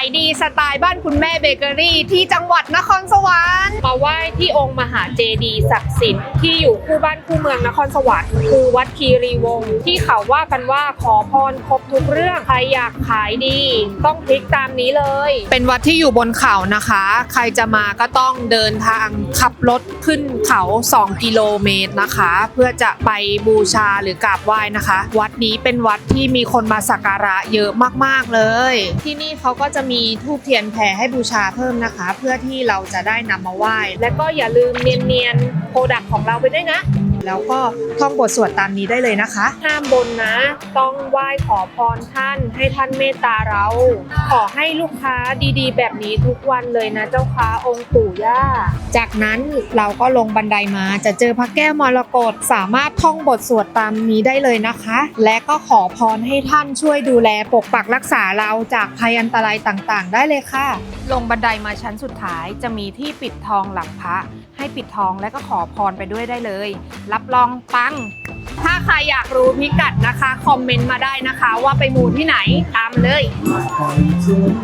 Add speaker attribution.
Speaker 1: ายดีสไตล์บ้านคุณแม่เบเกอรี่ ที่จังหวัดนครสวรรค์
Speaker 2: มาไหว้ที่องค์มหาเจดีย์ศักดิ์สิทธิ์ที่อยู่คู่บ้านคู่เมืองนครสวรรค์คือวัดคีรีวงศ์ที่เขาว่ากันว่าขอพรครบทุกเรื่อง ใครอยากขายดี ต้องคลิกตามนี้เลย
Speaker 1: เป็นวัดที่อยู่บนเขานะคะ ใครจะมาก็ต้องเดินทางขับรถขึ้นเขา 2 กิโลเมตรนะคะ เพื่อจะไปบูชาหรือกราบไหว้นะคะ วัดนี้เป็นวัดที่มีคนมาสักการะเยอะมากๆเลย ที่นี่เขาก็จะมีทูบเทียนแพรให้บูชาเพิ่มนะคะ เพื่อที่เราจะได้นำมาไหว้
Speaker 2: และก็อย่าลืมเนียนๆโปรดักของเราไปด้วยนะ
Speaker 1: แล้วก็ท่องบทสวดตามนี้ได้เลยนะคะ
Speaker 2: ห้ามบนนะ ต้องไหว้ขอพรท่าน ให้ท่านเมตตาเรา ขอให้ลูกค้าดีๆ แบบนี้ทุกวันเลยนะเจ้าค้าองค์ปู่ย่า
Speaker 1: จากนั้นเราก็ลงบันไดมาจะเจอพระแก้วมรกตสามารถท่องบทสวดตามนี้ได้เลยนะคะ และก็ขอพรให้ท่านช่วยดูแลปกปักรักษาเราจากภัยอันตรายต่างๆ ได้เลยค่ะ ลงบันไดมาชั้นสุดท้ายจะมีที่ปิดทองหลังพระให้ปิดทองและก็ขอพรไปด้วยได้เลย รับรองปัง ถ้าใครอยากรู้พิกัดนะคะ คอมเมนต์มาได้นะคะ ว่าไปมูที่ไหนตามเลย